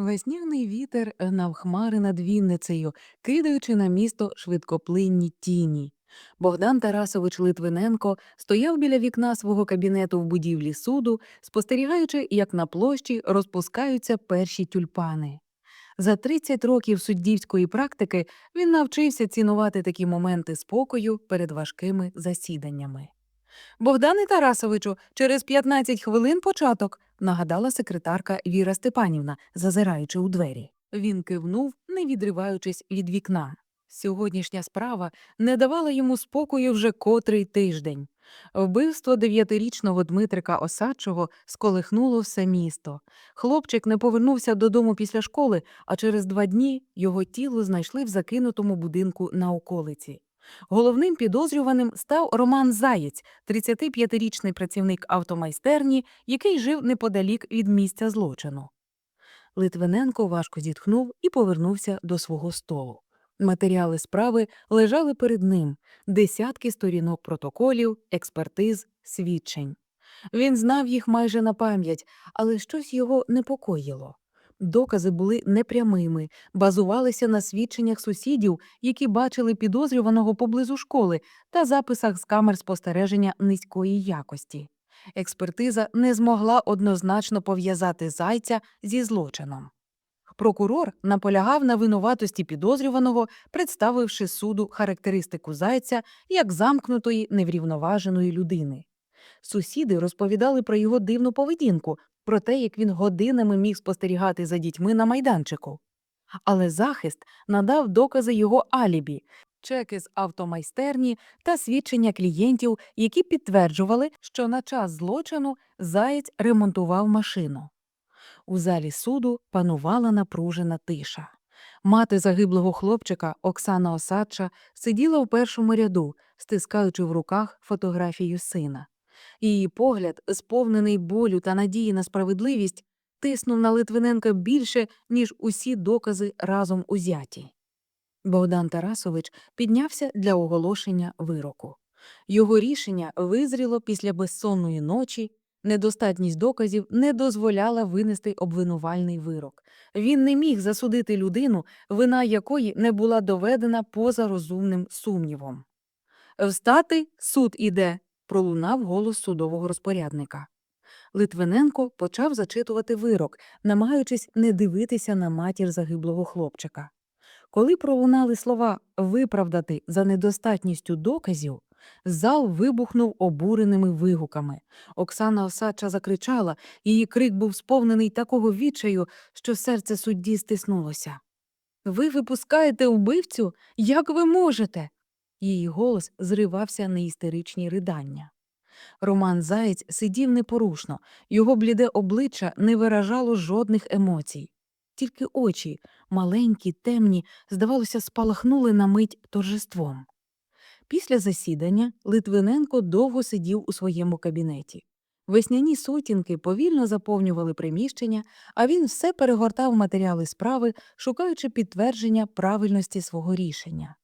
Весняний вітер гнав хмари над Вінницею, кидаючи на місто швидкоплинні тіні. Богдан Тарасович Литвиненко стояв біля вікна свого кабінету в будівлі суду, спостерігаючи, як на площі розпускаються перші тюльпани. За 30 років суддівської практики він навчився цінувати такі моменти спокою перед важкими засіданнями. Богдане Тарасовичу, через 15 хвилин початок, нагадала секретарка Віра Степанівна, зазираючи у двері. Він кивнув, не відриваючись від вікна. Сьогоднішня справа не давала йому спокою вже котрий тиждень. Вбивство дев'ятирічного Дмитрика Осадчого сколихнуло все місто. Хлопчик не повернувся додому після школи, а через два дні його тіло знайшли в закинутому будинку на околиці. Головним підозрюваним став Роман Заєць, 35-річний працівник автомайстерні, який жив неподалік від місця злочину. Литвиненко важко зітхнув і повернувся до свого столу. Матеріали справи лежали перед ним десятки сторінок протоколів, експертиз, свідчень. Він знав їх майже на пам'ять, але щось його непокоїло. Докази були непрямими, базувалися на свідченнях сусідів, які бачили підозрюваного поблизу школи, та записах з камер спостереження низької якості. Експертиза не змогла однозначно пов'язати зайця зі злочином. Прокурор наполягав на винуватості підозрюваного, представивши суду характеристику зайця як замкнутої неврівноваженої людини. Сусіди розповідали про його дивну поведінку, про те, як він годинами міг спостерігати за дітьми на майданчику. Але захист надав докази його алібі, чеки з автомайстерні та свідчення клієнтів, які підтверджували, що на час злочину заєць ремонтував машину. У залі суду панувала напружена тиша. Мати загиблого хлопчика Оксана Осадча сиділа в першому ряду, стискаючи в руках фотографію сина. Її погляд, сповнений болю та надії на справедливість, тиснув на Литвиненка більше, ніж усі докази разом узяті. Богдан Тарасович піднявся для оголошення вироку. Його рішення визріло після безсонної ночі, недостатність доказів не дозволяла винести обвинувальний вирок. Він не міг засудити людину, вина якої не була доведена поза розумним сумнівом. Встати, суд іде, пролунав голос судового розпорядника. Литвиненко почав зачитувати вирок, намагаючись не дивитися на матір загиблого хлопчика. Коли пролунали слова виправдати за недостатністю доказів, зал вибухнув обуреними вигуками. Оксана Осадча закричала, її крик був сповнений такого відчаю, що серце судді стиснулося. Ви випускаєте вбивцю? Як ви можете? Її голос зривався на істеричні ридання. Роман Заєць сидів непорушно, його бліде обличчя не виражало жодних емоцій. Тільки очі, маленькі, темні, здавалося, спалахнули на мить торжеством. Після засідання Литвиненко довго сидів у своєму кабінеті. Весняні сутінки повільно заповнювали приміщення, а він все перегортав матеріали справи, шукаючи підтвердження правильності свого рішення.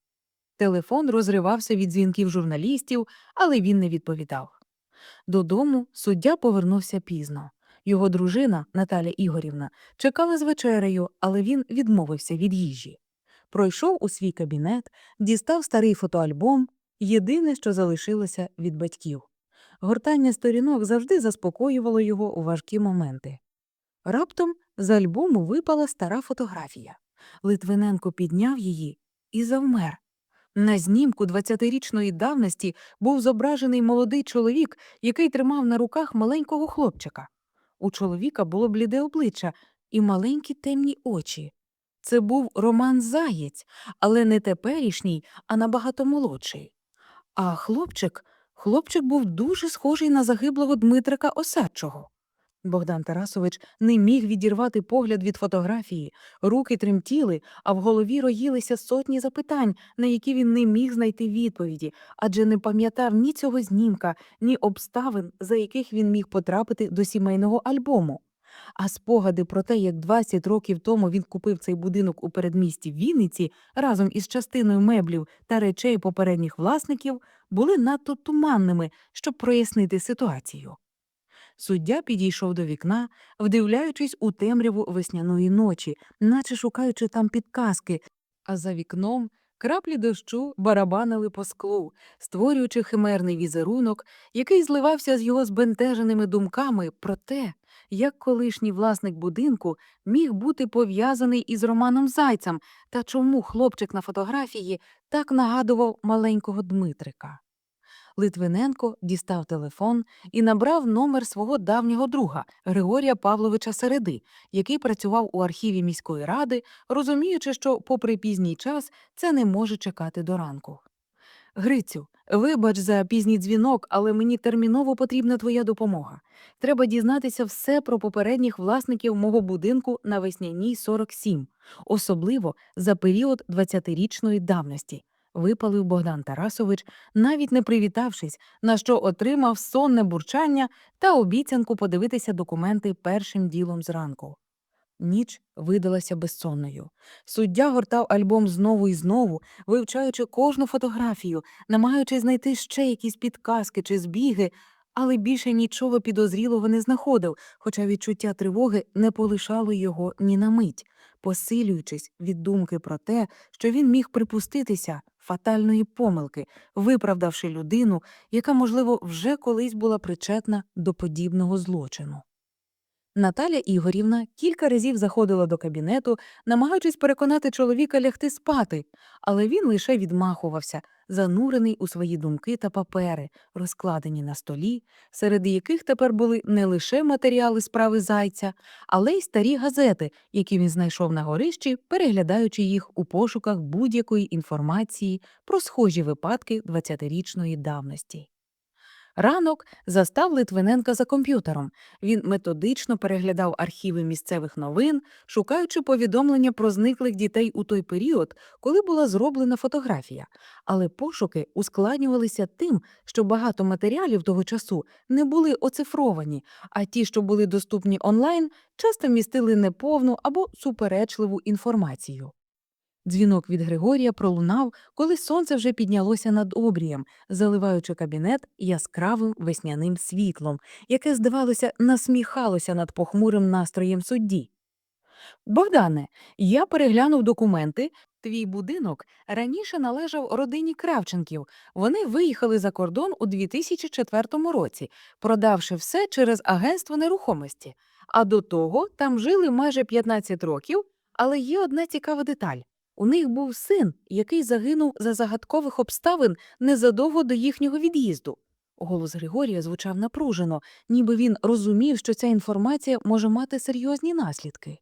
Телефон розривався від дзвінків журналістів, але він не відповідав. Додому суддя повернувся пізно. Його дружина Наталя Ігорівна чекала з вечерею, але він відмовився від їжі. Пройшов у свій кабінет, дістав старий фотоальбом, єдине, що залишилося від батьків. Гортання сторінок завжди заспокоювало його у важкі моменти. Раптом з альбому випала стара фотографія. Литвиненко підняв її і завмер. На знімку 20-річної давності був зображений молодий чоловік, який тримав на руках маленького хлопчика. У чоловіка було бліде обличчя і маленькі темні очі. Це був Роман Заєць, але не теперішній, а набагато молодший. А хлопчик, хлопчик був дуже схожий на загиблого Дмитрика Осадчого. Богдан Тарасович не міг відірвати погляд від фотографії, руки тремтіли, а в голові роїлися сотні запитань, на які він не міг знайти відповіді, адже не пам'ятав ні цього знімка, ні обставин, за яких він міг потрапити до сімейного альбому. А спогади про те, як 20 років тому він купив цей будинок у передмісті Вінниці разом із частиною меблів та речей попередніх власників, були надто туманними, щоб прояснити ситуацію. Суддя підійшов до вікна, вдивляючись у темряву весняної ночі, наче шукаючи там підказки, а за вікном краплі дощу барабанили по склу, створюючи химерний візерунок, який зливався з його збентеженими думками про те, як колишній власник будинку міг бути пов'язаний із Романом Зайцем та чому хлопчик на фотографії так нагадував маленького Дмитрика. Литвиненко дістав телефон і набрав номер свого давнього друга Григорія Павловича Середи, який працював у архіві міської ради, розуміючи, що, попри пізній час, це не може чекати до ранку. Грицю, вибач за пізній дзвінок, але мені терміново потрібна твоя допомога. Треба дізнатися все про попередніх власників мого будинку на весняній 47, особливо за період 20-річної давності. Випалив Богдан Тарасович, навіть не привітавшись, на що отримав сонне бурчання та обіцянку подивитися документи першим ділом зранку. Ніч видалася безсонною. Суддя гортав альбом знову і знову, вивчаючи кожну фотографію, намагаючись знайти ще якісь підказки чи збіги, але більше нічого підозрілого не знаходив, хоча відчуття тривоги не полишало його ні на мить, посилюючись від думки про те, що він міг припуститися фатальної помилки, виправдавши людину, яка, можливо, вже колись була причетна до подібного злочину. Наталя Ігорівна кілька разів заходила до кабінету, намагаючись переконати чоловіка лягти спати, але він лише відмахувався, занурений у свої думки та папери, розкладені на столі, серед яких тепер були не лише матеріали справи зайця, але й старі газети, які він знайшов на горищі, переглядаючи їх у пошуках будь-якої інформації про схожі випадки 20-річної давності. Ранок застав Литвиненка за комп'ютером. Він методично переглядав архіви місцевих новин, шукаючи повідомлення про зниклих дітей у той період, коли була зроблена фотографія. Але пошуки ускладнювалися тим, що багато матеріалів того часу не були оцифровані, а ті, що були доступні онлайн, часто містили неповну або суперечливу інформацію. Дзвінок від Григорія пролунав, коли сонце вже піднялося над обрієм, заливаючи кабінет яскравим весняним світлом, яке, здавалося, насміхалося над похмурим настроєм судді. Богдане, я переглянув документи. Твій будинок раніше належав родині Кравченків. Вони виїхали за кордон у 2004 році, продавши все через агентство нерухомості. А до того там жили майже 15 років, але є одна цікава деталь. У них був син, який загинув за загадкових обставин незадовго до їхнього від'їзду. Голос Григорія звучав напружено, ніби він розумів, що ця інформація може мати серйозні наслідки.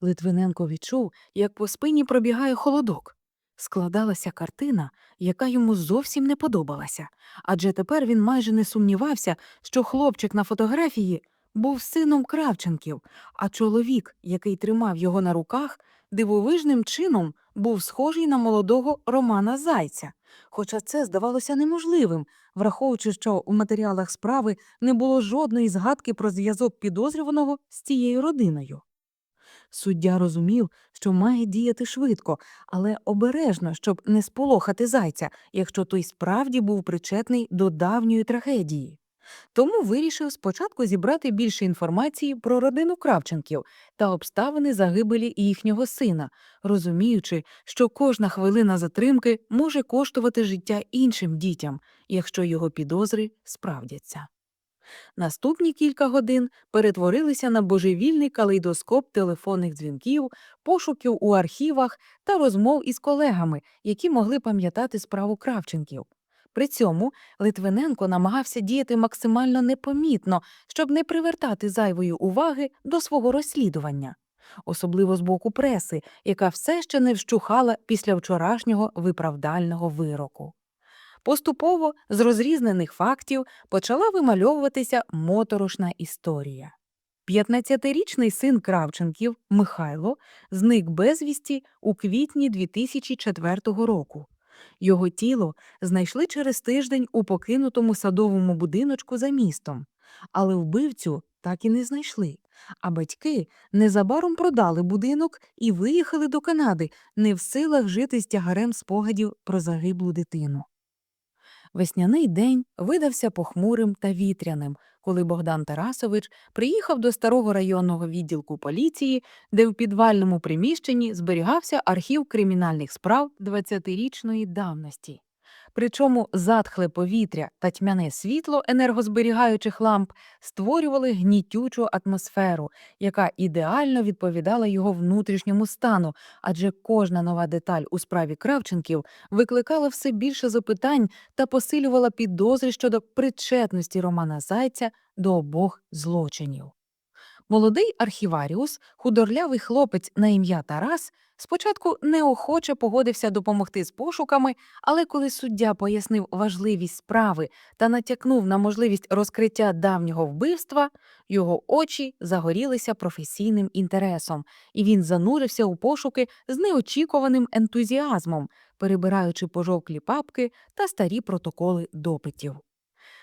Литвиненко відчув, як по спині пробігає холодок. Складалася картина, яка йому зовсім не подобалася, адже тепер він майже не сумнівався, що хлопчик на фотографії був сином Кравченків, а чоловік, який тримав його на руках, дивовижним чином був схожий на молодого Романа Зайця, хоча це здавалося неможливим, враховуючи, що у матеріалах справи не було жодної згадки про зв'язок підозрюваного з цією родиною. Суддя розумів, що має діяти швидко, але обережно, щоб не сполохати зайця, якщо той справді був причетний до давньої трагедії. Тому вирішив спочатку зібрати більше інформації про родину Кравченків та обставини загибелі їхнього сина, розуміючи, що кожна хвилина затримки може коштувати життя іншим дітям, якщо його підозри справдяться. Наступні кілька годин перетворилися на божевільний калейдоскоп телефонних дзвінків, пошуків у архівах та розмов із колегами, які могли пам'ятати справу Кравченків. При цьому Литвиненко намагався діяти максимально непомітно, щоб не привертати зайвої уваги до свого розслідування, особливо з боку преси, яка все ще не вщухала після вчорашнього виправдального вироку. Поступово з розрізнених фактів почала вимальовуватися моторошна історія. 15-річний син Кравченків Михайло зник безвісті у квітні 2004 року. Його тіло знайшли через тиждень у покинутому садовому будиночку за містом, але вбивцю так і не знайшли. А батьки незабаром продали будинок і виїхали до Канади, не в силах жити з тягарем спогадів про загиблу дитину. Весняний день видався похмурим та вітряним, коли Богдан Тарасович приїхав до старого районного відділку поліції, де в підвальному приміщенні зберігався архів кримінальних справ 20-річної давності. Причому затхле повітря та тьмяне світло енергозберігаючих ламп створювали гнітючу атмосферу, яка ідеально відповідала його внутрішньому стану, адже кожна нова деталь у справі Кравченків викликала все більше запитань та посилювала підозри щодо причетності Романа Зайця до обох злочинів. Молодий архіваріус, худорлявий хлопець на ім'я Тарас, спочатку неохоче погодився допомогти з пошуками, але коли суддя пояснив важливість справи та натякнув на можливість розкриття давнього вбивства, його очі загорілися професійним інтересом, і він занурився у пошуки з неочікуваним ентузіазмом, перебираючи пожовклі папки та старі протоколи допитів.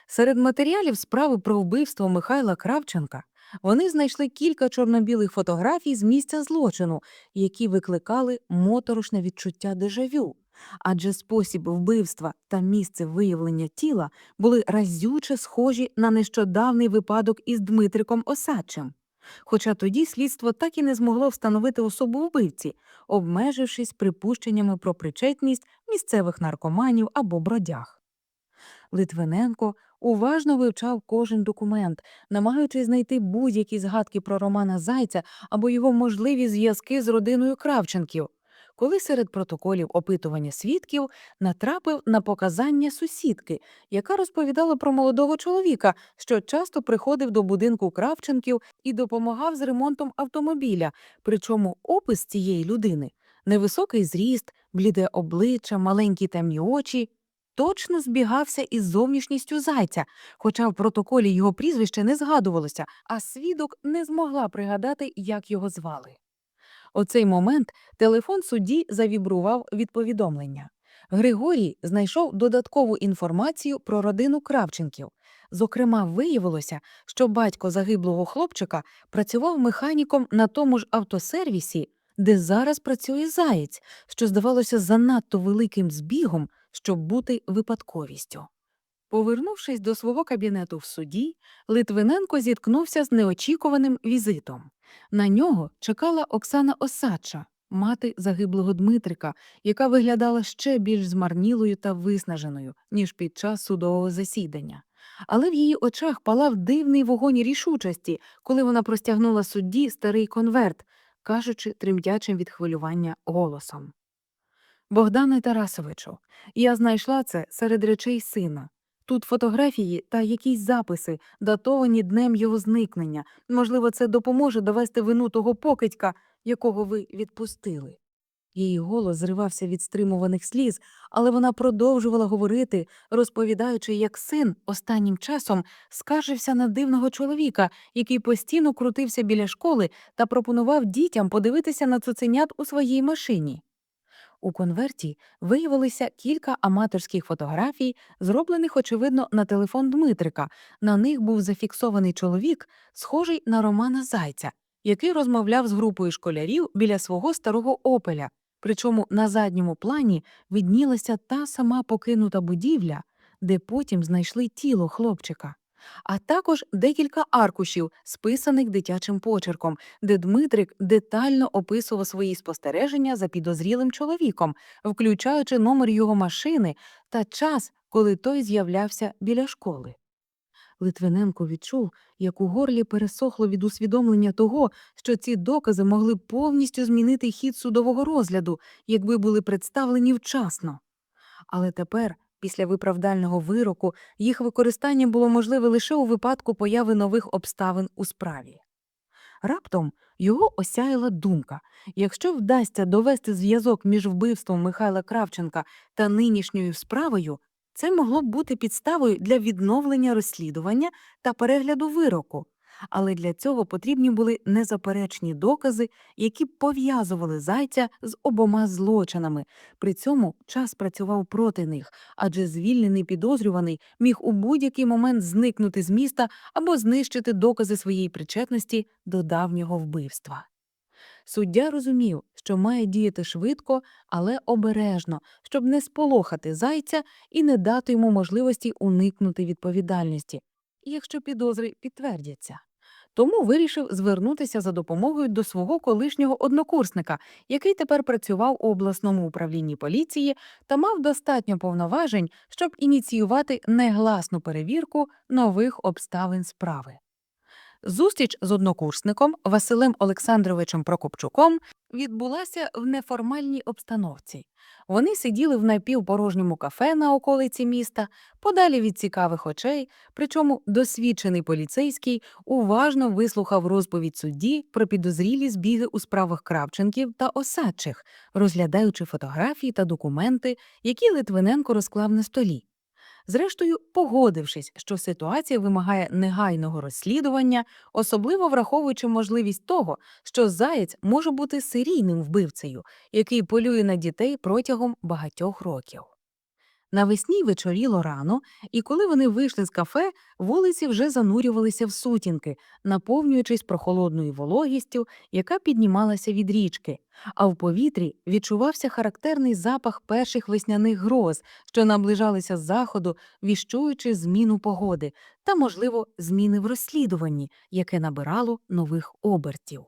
Серед матеріалів справи про вбивство Михайла Кравченка вони знайшли кілька чорно-білих фотографій з місця злочину, які викликали моторошне відчуття дежавю. Адже спосіб вбивства та місце виявлення тіла були разюче схожі на нещодавний випадок із Дмитриком Осадчим. Хоча тоді слідство так і не змогло встановити особу вбивці, обмежившись припущеннями про причетність місцевих наркоманів або бродяг. Литвиненко уважно вивчав кожен документ, намагаючись знайти будь-які згадки про Романа Зайця або його можливі зв'язки з родиною Кравченків. Коли серед протоколів опитування свідків натрапив на показання сусідки, яка розповідала про молодого чоловіка, що часто приходив до будинку Кравченків і допомагав з ремонтом автомобіля, причому опис цієї людини невисокий зріст, бліде обличчя, маленькі темні очі точно збігався із зовнішністю зайця, хоча в протоколі його прізвище не згадувалося, а свідок не змогла пригадати, як його звали. У цей момент телефон судді завібрував від повідомлення. Григорій знайшов додаткову інформацію про родину Кравченків. Зокрема, виявилося, що батько загиблого хлопчика працював механіком на тому ж автосервісі, де зараз працює заєць, що здавалося занадто великим збігом, щоб бути випадковістю. Повернувшись до свого кабінету в суді, Литвиненко зіткнувся з неочікуваним візитом. На нього чекала Оксана Осадча, мати загиблого Дмитрика, яка виглядала ще більш змарнілою та виснаженою, ніж під час судового засідання. Але в її очах палав дивний вогонь рішучості, коли вона простягнула судді старий конверт, кажучи тремтячим від хвилювання голосом. Богдане Тарасовичу, я знайшла це серед речей сина. Тут фотографії та якісь записи, датовані днем його зникнення. Можливо, це допоможе довести вину того покидька, якого ви відпустили. Її голос зривався від стримуваних сліз, але вона продовжувала говорити, розповідаючи, як син останнім часом скаржився на дивного чоловіка, який постійно крутився біля школи та пропонував дітям подивитися на цуценят у своїй машині. У конверті виявилися кілька аматорських фотографій, зроблених, очевидно, на телефон Дмитрика. На них був зафіксований чоловік, схожий на Романа Зайця, який розмовляв з групою школярів біля свого старого опеля. Причому на задньому плані виднілася та сама покинута будівля, де потім знайшли тіло хлопчика а також декілька аркушів, списаних дитячим почерком, де Дмитрик детально описував свої спостереження за підозрілим чоловіком, включаючи номер його машини та час, коли той з'являвся біля школи. Литвиненко відчув, як у горлі пересохло від усвідомлення того, що ці докази могли повністю змінити хід судового розгляду, якби були представлені вчасно. Але тепер Після виправдального вироку їх використання було можливе лише у випадку появи нових обставин у справі. Раптом його осяяла думка якщо вдасться довести зв'язок між вбивством Михайла Кравченка та нинішньою справою, це могло б бути підставою для відновлення розслідування та перегляду вироку, але для цього потрібні були незаперечні докази, які пов'язували зайця з обома злочинами. При цьому час працював проти них, адже звільнений підозрюваний міг у будь-який момент зникнути з міста або знищити докази своєї причетності до давнього вбивства. Суддя розумів, що має діяти швидко, але обережно, щоб не сполохати зайця і не дати йому можливості уникнути відповідальності, якщо підозри підтвердяться. Тому вирішив звернутися за допомогою до свого колишнього однокурсника, який тепер працював у обласному управлінні поліції та мав достатньо повноважень, щоб ініціювати негласну перевірку нових обставин справи. Зустріч з однокурсником Василем Олександровичем Прокопчуком відбулася в неформальній обстановці. Вони сиділи в напівпорожньому кафе на околиці міста, подалі від цікавих очей, причому досвідчений поліцейський уважно вислухав розповідь судді про підозрілі збіги у справах Кравченків та Осадчих, розглядаючи фотографії та документи, які Литвиненко розклав на столі. Зрештою, погодившись, що ситуація вимагає негайного розслідування, особливо враховуючи можливість того, що заєць може бути серійним вбивцею, який полює на дітей протягом багатьох років. Навесні вечоріло рано, і коли вони вийшли з кафе, вулиці вже занурювалися в сутінки, наповнюючись прохолодною вологістю, яка піднімалася від річки, а в повітрі відчувався характерний запах перших весняних гроз, що наближалися з заходу, віщуючи зміну погоди та, можливо, зміни в розслідуванні, яке набирало нових обертів.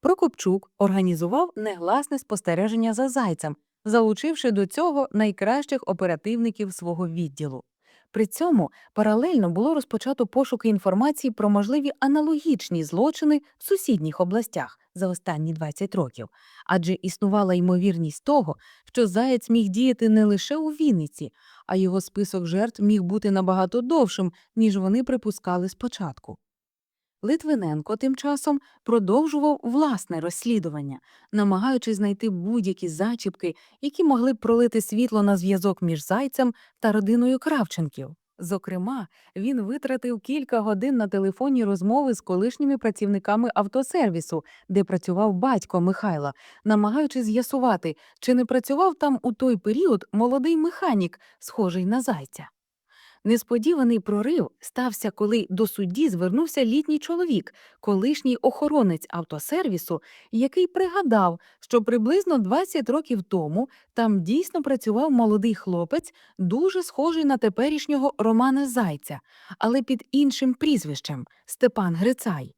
Прокопчук організував негласне спостереження за зайцем, залучивши до цього найкращих оперативників свого відділу. При цьому паралельно було розпочато пошуки інформації про можливі аналогічні злочини в сусідніх областях за останні 20 років, адже існувала ймовірність того, що заєць міг діяти не лише у Вінниці, а його список жертв міг бути набагато довшим, ніж вони припускали спочатку. Литвиненко тим часом продовжував власне розслідування, намагаючись знайти будь-які зачіпки, які могли б пролити світло на зв'язок між зайцем та родиною Кравченків. Зокрема, він витратив кілька годин на телефонні розмови з колишніми працівниками автосервісу, де працював батько Михайла, намагаючись з'ясувати, чи не працював там у той період молодий механік, схожий на зайця. Несподіваний прорив стався, коли до судді звернувся літній чоловік, колишній охоронець автосервісу, який пригадав, що приблизно 20 років тому там дійсно працював молодий хлопець, дуже схожий на теперішнього Романа Зайця, але під іншим прізвищем Степан Грицай.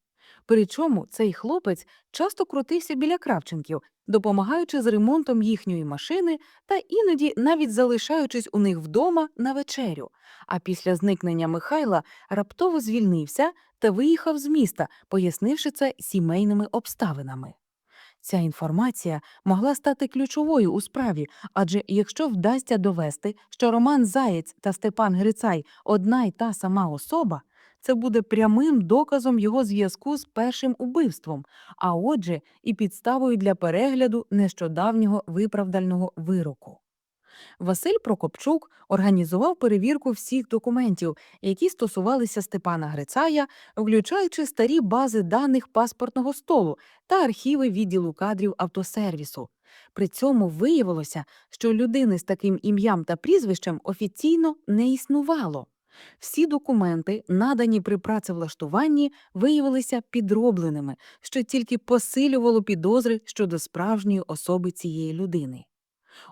Причому цей хлопець часто крутився біля Кравченків, допомагаючи з ремонтом їхньої машини та іноді навіть залишаючись у них вдома на вечерю. А після зникнення Михайла раптово звільнився та виїхав з міста, пояснивши це сімейними обставинами. Ця інформація могла стати ключовою у справі, адже якщо вдасться довести, що Роман Заєць та Степан Грицай одна й та сама особа, це буде прямим доказом його зв'язку з першим убивством, а отже, і підставою для перегляду нещодавнього виправдального вироку. Василь Прокопчук організував перевірку всіх документів, які стосувалися Степана Грицая, включаючи старі бази даних паспортного столу та архіви відділу кадрів автосервісу. При цьому виявилося, що людини з таким ім'ям та прізвищем офіційно не існувало. Всі документи, надані при працевлаштуванні, виявилися підробленими, що тільки посилювало підозри щодо справжньої особи цієї людини.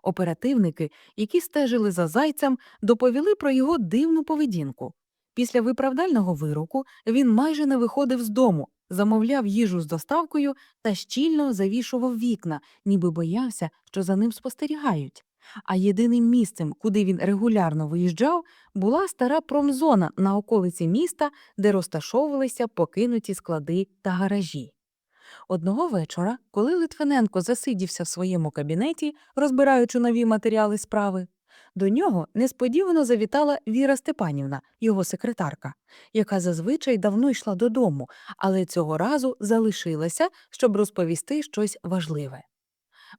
Оперативники, які стежили за зайцем, доповіли про його дивну поведінку. Після виправдального вироку він майже не виходив з дому, замовляв їжу з доставкою та щільно завішував вікна, ніби боявся, що за ним спостерігають. А єдиним місцем, куди він регулярно виїжджав, була стара промзона на околиці міста, де розташовувалися покинуті склади та гаражі. Одного вечора, коли Литвиненко засидівся в своєму кабінеті, розбираючи нові матеріали справи, до нього несподівано завітала Віра Степанівна, його секретарка, яка зазвичай давно йшла додому, але цього разу залишилася, щоб розповісти щось важливе.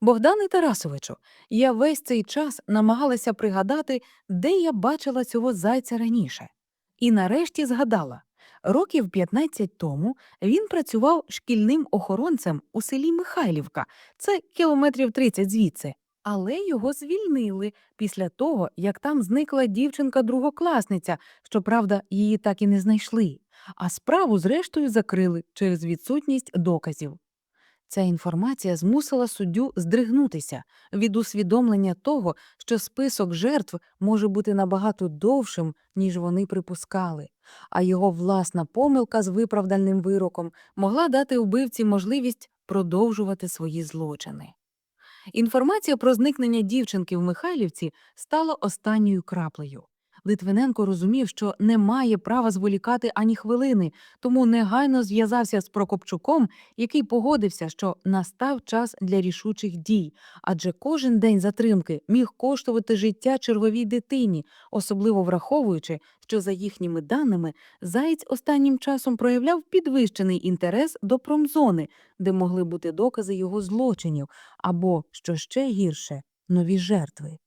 Богдане Тарасовичу, я весь цей час намагалася пригадати, де я бачила цього зайця раніше. І нарешті згадала. Років 15 тому він працював шкільним охоронцем у селі Михайлівка, це кілометрів 30 звідси. Але його звільнили після того, як там зникла дівчинка-другокласниця, щоправда, її так і не знайшли, а справу зрештою закрили через відсутність доказів. Ця інформація змусила суддю здригнутися від усвідомлення того, що список жертв може бути набагато довшим, ніж вони припускали, а його власна помилка з виправдальним вироком могла дати вбивці можливість продовжувати свої злочини. Інформація про зникнення дівчинки в Михайлівці стала останньою краплею. Литвиненко розумів, що не має права зволікати ані хвилини, тому негайно зв'язався з Прокопчуком, який погодився, що настав час для рішучих дій, адже кожен день затримки міг коштувати життя черговій дитині, особливо враховуючи, що за їхніми даними Заєць останнім часом проявляв підвищений інтерес до промзони, де могли бути докази його злочинів, або, що ще гірше, нові жертви.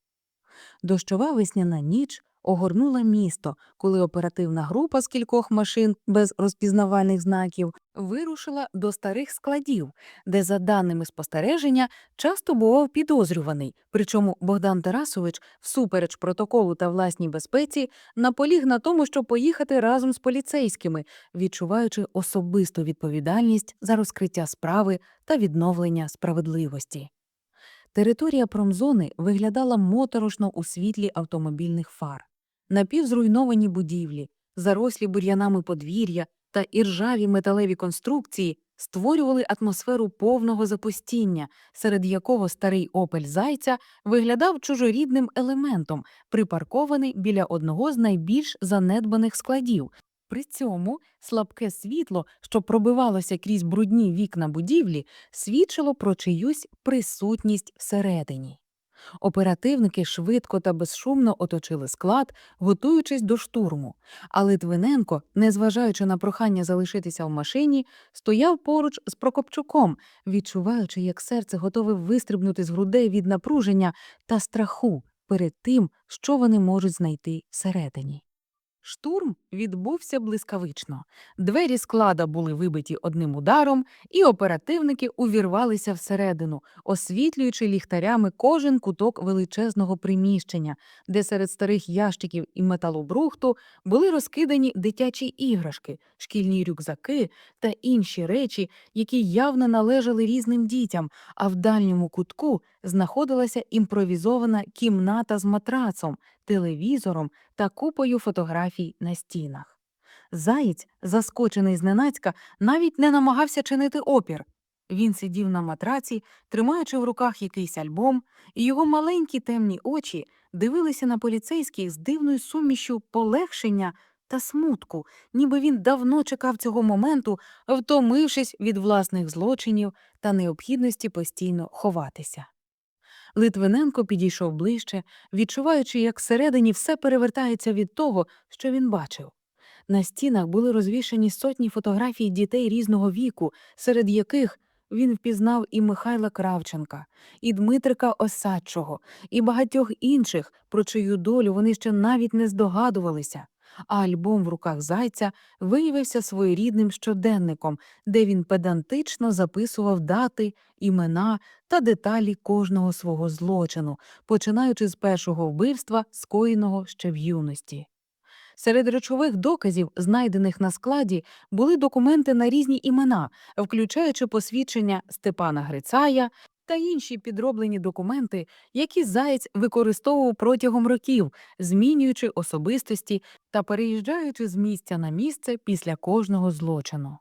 Дощова весняна ніч огорнула місто, коли оперативна група з кількох машин без розпізнавальних знаків вирушила до старих складів, де, за даними спостереження, часто бував підозрюваний. Причому Богдан Тарасович, всупереч протоколу та власній безпеці, наполіг на тому, щоб поїхати разом з поліцейськими, відчуваючи особисту відповідальність за розкриття справи та відновлення справедливості. Територія промзони виглядала моторошно у світлі автомобільних фар. Напівзруйновані будівлі, зарослі бур'янами подвір'я та іржаві металеві конструкції створювали атмосферу повного запустіння, серед якого старий опель зайця виглядав чужорідним елементом, припаркований біля одного з найбільш занедбаних складів. При цьому слабке світло, що пробивалося крізь брудні вікна будівлі, свідчило про чиюсь присутність всередині. Оперативники швидко та безшумно оточили склад, готуючись до штурму. А Литвиненко, незважаючи на прохання залишитися в машині, стояв поруч з Прокопчуком, відчуваючи, як серце готове вистрибнути з грудей від напруження та страху перед тим, що вони можуть знайти всередині. Штурм відбувся блискавично. Двері склада були вибиті одним ударом, і оперативники увірвалися всередину, освітлюючи ліхтарями кожен куток величезного приміщення, де серед старих ящиків і металобрухту були розкидані дитячі іграшки, шкільні рюкзаки та інші речі, які явно належали різним дітям, а в дальньому кутку знаходилася імпровізована кімната з матрацом, телевізором та купою фотографій на стінах. Заєць, заскочений зненацька, навіть не намагався чинити опір. Він сидів на матраці, тримаючи в руках якийсь альбом, і його маленькі темні очі дивилися на поліцейських з дивною сумішю полегшення та смутку, ніби він давно чекав цього моменту, втомившись від власних злочинів та необхідності постійно ховатися. Литвиненко підійшов ближче, відчуваючи, як всередині все перевертається від того, що він бачив. На стінах були розвішані сотні фотографій дітей різного віку, серед яких він впізнав і Михайла Кравченка, і Дмитрика Осадчого, і багатьох інших, про чию долю вони ще навіть не здогадувалися. А альбом в руках зайця виявився своєрідним щоденником, де він педантично записував дати, імена та деталі кожного свого злочину, починаючи з першого вбивства, скоєного ще в юності. Серед речових доказів, знайдених на складі, були документи на різні імена, включаючи посвідчення Степана Грицая та інші підроблені документи, які Заєць використовував протягом років, змінюючи особистості та переїжджаючи з місця на місце після кожного злочину.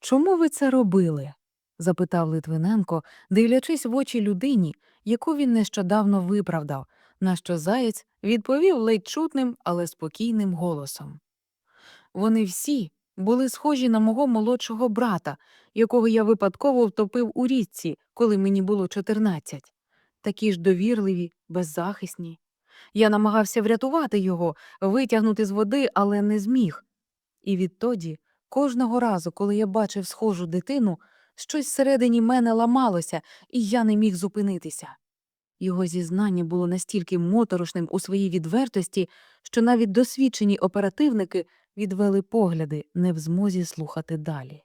Чому ви це робили? запитав Литвиненко, дивлячись в очі людині, яку він нещодавно виправдав, на що заєць відповів ледь чутним, але спокійним голосом. Вони всі були схожі на мого молодшого брата, якого я випадково втопив у річці, коли мені було 14. Такі ж довірливі, беззахисні. Я намагався врятувати його, витягнути з води, але не зміг. І відтоді, кожного разу, коли я бачив схожу дитину, щось всередині мене ламалося, і я не міг зупинитися. Його зізнання було настільки моторошним у своїй відвертості, що навіть досвідчені оперативники відвели погляди, не в змозі слухати далі.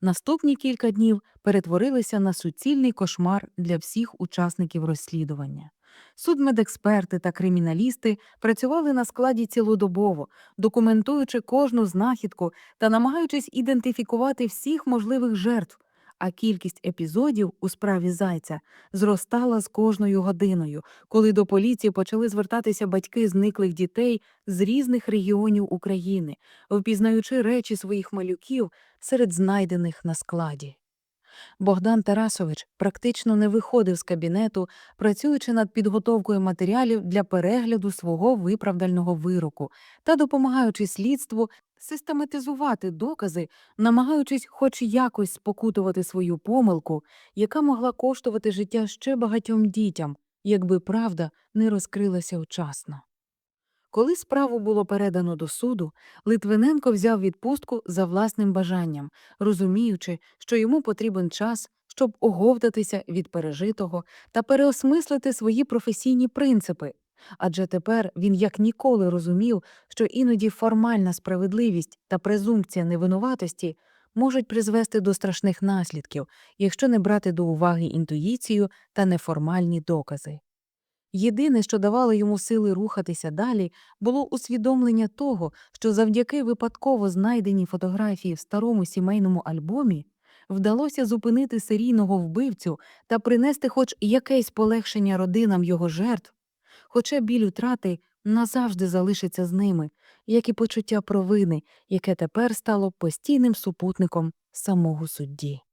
Наступні кілька днів перетворилися на суцільний кошмар для всіх учасників розслідування. Судмедексперти та криміналісти працювали на складі цілодобово, документуючи кожну знахідку та намагаючись ідентифікувати всіх можливих жертв, а кількість епізодів у справі зайця зростала з кожною годиною, коли до поліції почали звертатися батьки зниклих дітей з різних регіонів України, впізнаючи речі своїх малюків серед знайдених на складі. Богдан Тарасович практично не виходив з кабінету, працюючи над підготовкою матеріалів для перегляду свого виправдального вироку та допомагаючи слідству систематизувати докази, намагаючись хоч якось спокутувати свою помилку, яка могла коштувати життя ще багатьом дітям, якби правда не розкрилася вчасно. Коли справу було передано до суду, Литвиненко взяв відпустку за власним бажанням, розуміючи, що йому потрібен час, щоб оговтатися від пережитого та переосмислити свої професійні принципи. Адже тепер він як ніколи розумів, що іноді формальна справедливість та презумпція невинуватості можуть призвести до страшних наслідків, якщо не брати до уваги інтуїцію та неформальні докази. Єдине, що давало йому сили рухатися далі, було усвідомлення того, що завдяки випадково знайденій фотографії в старому сімейному альбомі вдалося зупинити серійного вбивцю та принести хоч якесь полегшення родинам його жертв, хоча біль утрати назавжди залишиться з ними, як і почуття провини, яке тепер стало постійним супутником самого судді.